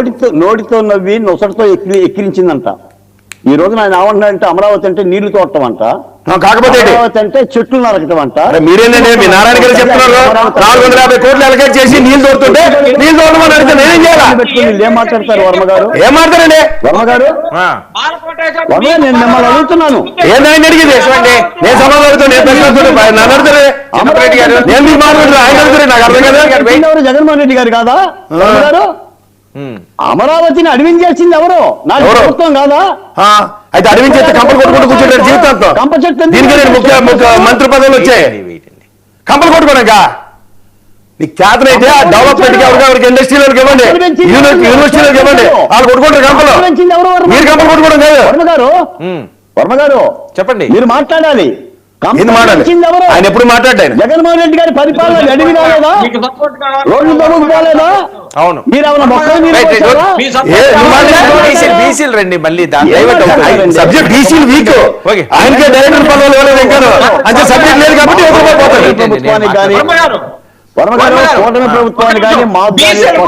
నోటితో నోటితో నవ్వి నొసటితో ఎక్కి ఎక్కిరించిందంట. ఈ రోజు ఆయన ఏమంటున్నాడంటే అమరావతి అంటే నీళ్ళు తోడటం అంట కాకపోతే? అమరావతి అంటే చెట్లు నరకటం అంట అరే మీరేంటండి? మీ నారాయణ గారు చెప్తున్నారు. నాలుగు వందల యాభై కోట్లు అలకేట్ చేసి నీళ్ళు తోడుతుంటే నీళ్ళు తోడమని అడిగితే నేనేం చేయాలా? పెట్టుకుని ఏం మాట్లాడతారు వర్మ గారు? ఏం మాట్లాడండి? వర్మ గారు. వర్మ నేను మిమ్మల్ని అడుగుతున్నాను. ఏందని అడిగింది? నేను సమాధానం అడుగుతాను నేను ప్రశ్న అడుగుతాను నన్ను అడుగుతారు. గారు నేను మీకు మాట్లాడుతున్నా ఆయన అడుగుతారు నాకు అర్థం కదా. జగన్మోహన్ రెడ్డి గారు కాదా? గారు? అమరావతిని అడివించేసింది ఎవరు? నా ఎవరు? ప్రభుత్వం కాదా? ఆ, అయితే అడవించి చేస్తే కంపలు కొట్టుకుంటూ కూర్చుంటారు జీవితాంతం. కంప చెట్టు ఎందుకు? దీనికి నేను ముఖ్య మంత్రి పదవులు వచ్చాయి. కంపలు కొట్టుకోనక నీకు చేతనైతే ఆ డెవలప్మెంట్కి ఎవరికి ఎవరికి ఇండస్ట్రీలకు ఇవ్వండి. యూని- యూనివర్సిటీలకు ఇవ్వండి. వాళ్ళు కొట్టుకుంటారు కంపలు? మీరు కంపలు కొట్టుకోవడం కాదు. వర్మ గారు వర్మ గారు చెప్పండి. మీరు మాట్లాడాలి. మాట్లాడాలి. ఆయన ఎప్పుడు మాట్లాడారు జగన్మోహన్ రెడ్డి గారి పరిపాలన అడివి రాలేదా రోడ్లు తవ్వుకుపోలేదా అవును. మీరు. బీసీలు రండి మళ్ళీ దాని ఏ డైవర్ట్ రండి? అవుతుంది సబ్జెక్ట్ డీసీలు వీక్. ఓకే. ఆయనకే డైరెక్టర్ పదవులు ఇవ్వలేదు ఇంకా అంటే సబ్జెక్ట్ లేదు కాబట్టి కూటమి కానీ బీసీలకు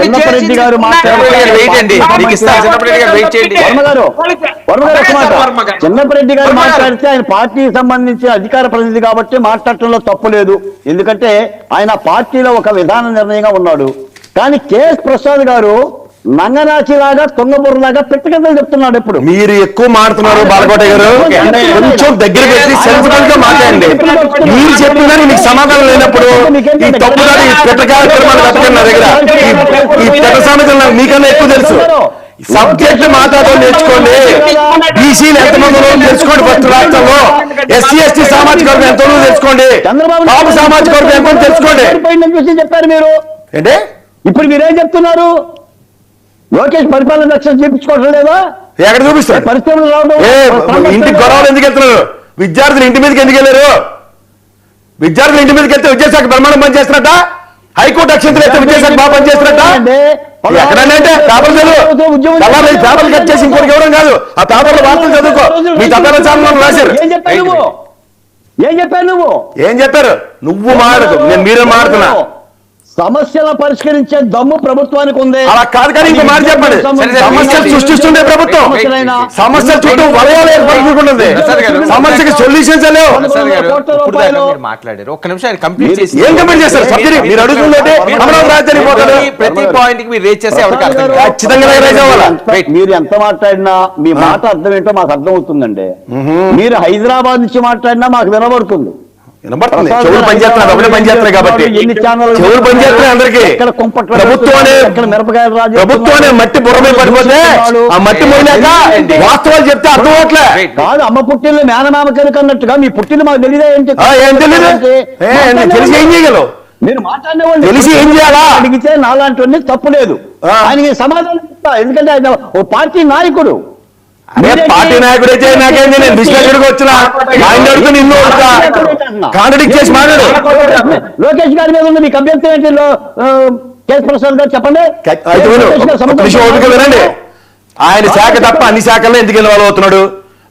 చిన్నపరెడ్డి గారు. చిన్నపరెడ్డి గారు. మాట్లాడితే ఆయన పార్టీకి సంబంధించి అధికార ప్రతినిధి కాబట్టి మాట్లాడటంలో తప్పు లేదు. ఎందుకంటే ఆయన పార్టీలో ఒక విధాన నిర్ణయంగా ఉన్నాడు. కానీ కేఎస్ ప్రసాద్ గారు నంగనాచిలాగా తుంగబుర్రలాగా పెట్టకథలు చెప్తున్నాడు ఎప్పుడు. మీరు ఎక్కువ మాడుతున్నారు బాలకోట గారు. కొంచెం దగ్గర పెట్టి సెన్సిబుల్గా మాట్లాడండి. మీరు చెప్పినా మీకు సమాధానం లేనప్పుడు ఈ తప్పుదారి నా దగ్గర. ఈ- పెట్ట సామెతలు మీకన్నా ఎక్కువ తెలుసు. సబ్జెక్ట్ మాట్లాడడం నేర్చుకోండి. బీసీలు ఎంతమంది తెలుసుకోండి ఫస్ట్ రాష్ట్రంలో ఎస్సీ ఎస్టీ సామాజిక వర్గం ఎంత తెలుసుకోండి చంద్రబాబు బాబు సామాజిక వర్గం ఎంత తెలుసుకోండి చెప్పారు మీరు. ఏంటి? ఇప్పుడు మీరేం చెప్తున్నారు? లోకేష్ పరిపాలన రక్షణ చేయించుకోవటం లేదా ఎక్కడ చూపిస్తారు పరిశ్రమలు రావడం ఇంటికి గొడవలు ఎందుకు వెళ్తున్నారు విద్యార్థులు ఇంటి మీదకి ఎందుకు వెళ్ళారు విద్యార్థులు ఇంటి మీదకి వెళ్తే విద్యాశాఖ బ్రహ్మాండం పనిచేస్తున్నట్ట హైకోర్టు అక్షంతలు అయితే విద్యాశాఖ బాగా పనిచేస్తున్నట్ట ఎక్కడన్నా అంటే పేపర్ చదువు తెల్లారి ఈ పేపర్లు కట్ చేసి ఇంకోటి ఇవ్వడం కాదు ఆ పేపర్లో వార్తలు చదువుకో మీ ఛానల్ రాశారు ఏం చెప్పావు నువ్వు ఏం చెప్పారు నువ్వు మాడదు నేను మీరే మాడుతున్నా సమస్యల పరిష్కరించే దమ్ము ప్రభుత్వానికి ఉంది. అలా కాదు కానీ ఇంకో మాట చెప్పండి. సమస్యలు సృష్టిస్తుండే ప్రభుత్వం. సమస్యలైనా సమస్యల చుట్టూ వలయాలు గారు, సమస్యకి సొల్యూషన్స్ లేవు. మాట్లాడారు. ఒక్క నిమిషం కంప్లీట్ చేసి ఏం కంప్లీట్ చేస్తారు? సబ్సిడీ మీరు అడుగుతుందంటే అమరావతి రాజధాని. ప్రతి- పాయింట్కి మీరు రేట్ చేస్తే ఎవరికి అర్థం కాదు. ఖచ్చితంగా రైజ్ అవ్వాలా? మీరు ఎంత మాట్లాడినా మీ మాట అర్థం ఏంటో మాకు అర్థం అవుతుందండి మీరు హైదరాబాద్ నుంచి మాట్లాడినా మాకు వినబడుతుంది. వినబడుతుంది చెవులు పనిచేస్తున్నాయి ఒకటే పనిచేస్తున్నాయి కాబట్టి. చెవులు పనిచేస్తున్నాయి అందరికి. మట్టి బుర్రమై పడిపోతే ఆ మట్టి మొయినాక వాస్తవాలు చెప్తే అర్థం అవట్లే. కాదు అమ్మ పుట్టిల్లు మేనమామ కనుక అన్నట్టుగా మీ పుట్టిల్లు మాకు తెలియదా ఏంటి ఏం తెలిసి ఏం చేయగలవు? మీరు మాట్లాడేవాళ్ళు తెలిసి ఏం చేయాలా? అడిగితే నాలాంటి తప్పు లేదు. ఆయనకి సమాధానం చెప్తా. ఎందుకంటే ఆయన ఓ పార్టీ నాయకుడు. పార్టీ నాయకుడు అయితే నాకేంది? నేను విశ్లేషకుడికి వచ్చిన? ఆయన అడుగుతూ నిన్ను కాంట్రడిక్ట్ చేసి మాట్లాడు. లోకేష్ గారి మీద ఉన్న మీకు అభ్యంతరం ఏంటి? కేఎస్ ప్రసాద్ గారు చెప్పండి. విషయం ఓపిక వినండి. ఆయన శాఖ తప్ప అన్ని శాఖల్లో ఎందుకు ఇన్వాల్వ్ అవుతున్నాడు?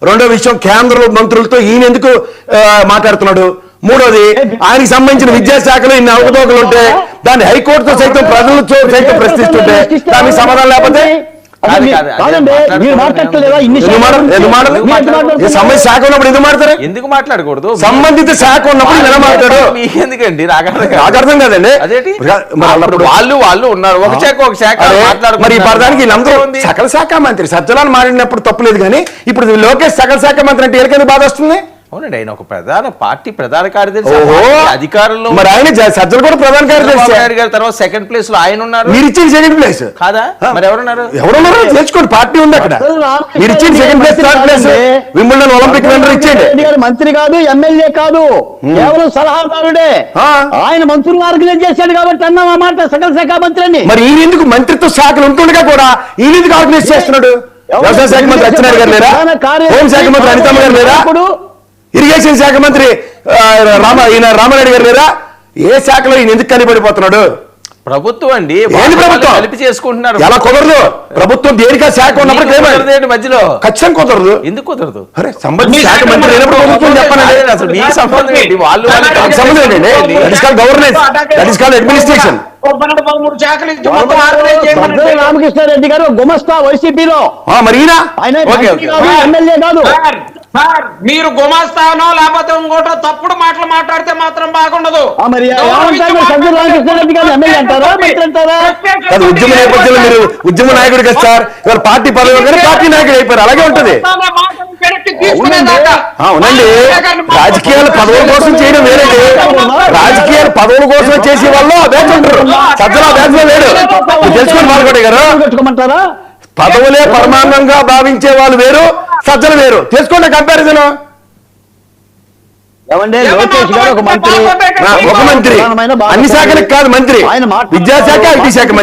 రెండో విషయం కేంద్ర మంత్రులతో ఈయన ఎందుకు మాట్లాడుతున్నాడు? మూడోది ఆయనకి సంబంధించిన విద్యాశాఖలో ఇన్ని అవకతవకలు ఉంటే దాన్ని హైకోర్టుతో సైతం ప్రజలతో సైతం ప్రశ్నిస్తుంటే దానికి సమాధానం లేకపోతే శాఖ ఉన్నప్పుడు ఎందుకు మాట్లాడతారు ఎందుకు మాట్లాడకూడదు? సంబంధిత శాఖ ఉన్నప్పుడు ఎలా మాట్లాడు? ఎందుకండి? నాకు అర్థం కాదండి. వాళ్ళు వాళ్ళు ఉన్నారు. ఒక శాఖ ఒక శాఖ. మరి ఈ పరదానికి వీళ్ళందరూ. సకల శాఖ మంత్రి సజ్జలాలు మారినప్పుడు తప్పులేదు కానీ ఇప్పుడు లోకేష్ సకల శాఖ మంత్రి అంటే ఎక్కడికి బాధ వస్తుంది? అవునండి ఆయన ఒక ప్రధాన పార్టీ ప్రధాన కార్యదర్శి. అధికారంలో మరి ఆయన సజ్జలు కూడా ప్రధాన కార్యదర్శి. గారి తర్వాత సెకండ్ ప్లేస్లో ఆయన ఉన్నారు. మీరు ఇచ్చిన సెకండ్ ప్లేస్ కాదా? మరి ఎవరున్నారు? ఎవరున్నారో? తెచ్చుకోండి పార్టీ ఉంది అక్కడ. మీరు ఇచ్చిన second place third place Olympic winner ఇచ్చేయండి మంత్రి కాదు ఎమ్మెల్యే కాదు. కేవలం సలహాదారుడే. ఆ. ఆయన మంత్రులను ఆర్గనైజ్ చేశాడు కాబట్టి అన్నాం ఆ మాట సకల శాఖ మంత్రి అని మరి ఈయన ఎందుకు మంత్రిత్వ శాఖలు ఉంటుండగా కూడా ఈయన ఎందుకు ఆర్గనైజ్ చేస్తున్నాడు? వ్యవసాయ శాఖ మంత్రి అచ్చెన్నాయుడు గారు లేరా కార్యదర్శి హోంశాఖ మంత్రి అనితమ్మ గారు లేరా ఇప్పుడు ఇరిగేషన్ శాఖ మంత్రి రామ ఈయన రామారెడ్డి గారు లేరా ఏ శాఖలో ఈయన ఎందుకు కనిపడిపోతున్నాడు? ప్రభుత్వం అండి ప్రభుత్వం? కలిపి చేసుకుంటున్నారు. ఎలా కుదరదు? ప్రభుత్వం దేనికా శాఖ ఉన్నప్పుడు మధ్యలో? ఖచ్చితంగా కుదరదు. ఎందుకు కుదరదు? అరే సంబంధిత శాఖ మంత్రి లేనప్పుడు ప్రభుత్వం చెప్పానండి అసలు మీకు సంబంధం ఏంటి? వాళ్ళు సంబంధం ఏంటండి that is call governance that is call administration. Ramakrishnareddy గారు గుమస్తా వైసీపీలో. మరి ఆయన ఎమ్మెల్యే కాదు. సార్, మీరు గుమాస్తానో లేకపోతే ఇంకోటో తప్పుడు మాటలు మాట్లాడితే మాత్రం బాగుండదు. ఉద్యమ నేపథ్యంలో మీరు ఉద్యమ నాయకుడు కదా సార్ ఇవాళ పార్టీ పదవి కానీ పార్టీ నాయకుడు అయిపోయారు. అలాగే ఉంటది. అవునండి రాజకీయాలు పదవుల కోసం చేయడం వేరండి. రాజకీయాలు పదవుల కోసం చేసే వాళ్ళు బ్యాచ్ ఉంటారు సజ్జల బ్యాచ్లో లేడు. తెలుసుకోండి బాలకోటి గారు. పదవులే పరమాన్నంగా భావించే వాళ్ళు వేరు. సజ్జలు వేరు. తెలుసుకోండి కంపారిజన్ ఏమంటే లోకేష్ గారు ఒక మంత్రి. అన్ని శాఖలకు కాదు మంత్రి. విద్యాశాఖ ఐటీ శాఖ మంత్రి.